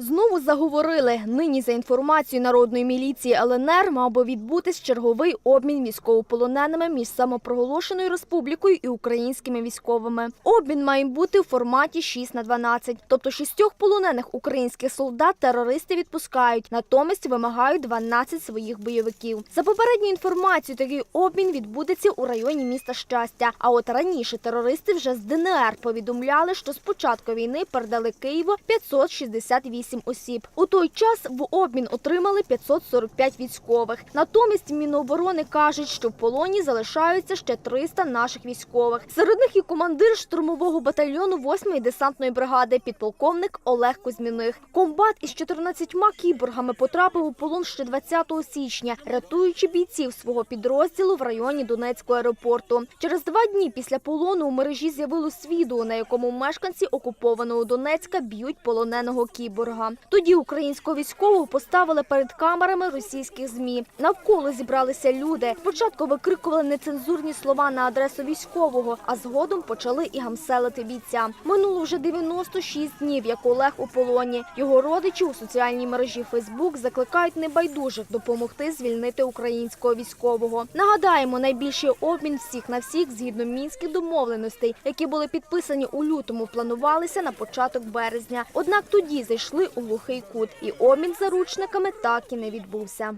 Знову заговорили. Нині за інформацією народної міліції ЛНР мав би відбутись черговий обмін військовополоненими між самопроголошеною республікою і українськими військовими. Обмін має бути в форматі 6 на 12. Тобто шістьох полонених українських солдат терористи відпускають, натомість вимагають 12 своїх бойовиків. За попередньою інформацією, такий обмін відбудеться у районі міста Щастя. А от раніше терористи вже з ДНР повідомляли, що з початку війни передали Києву 568 осіб. У той час в обмін отримали 545 військових. Натомість Міноборони кажуть, що в полоні залишаються ще 300 наших військових. Серед них і командир штурмового батальйону 8-ї десантної бригади, підполковник Олег Кузьміних. Комбат із 14 кіборгами потрапив у полон ще 20 січня, рятуючи бійців свого підрозділу в районі Донецького аеропорту. Через два дні після полону у мережі з'явилось відео, на якому мешканці окупованого Донецька б'ють полоненого кіборга. Тоді українського військового поставили перед камерами російських змі. Навколо зібралися люди. Спочатку викрикували нецензурні слова на адресу військового, а згодом почали і гамселити бійця. Минуло вже 96 днів, як Олег у полоні. Його родичі у соціальній мережі Фейсбук закликають небайдужих допомогти звільнити українського військового. Нагадаємо, найбільший обмін всіх на всіх згідно мінських домовленостей, які були підписані у лютому, планувалися на початок березня. Однак тоді зайшли у глухий кут, і обмін заручниками так і не відбувся.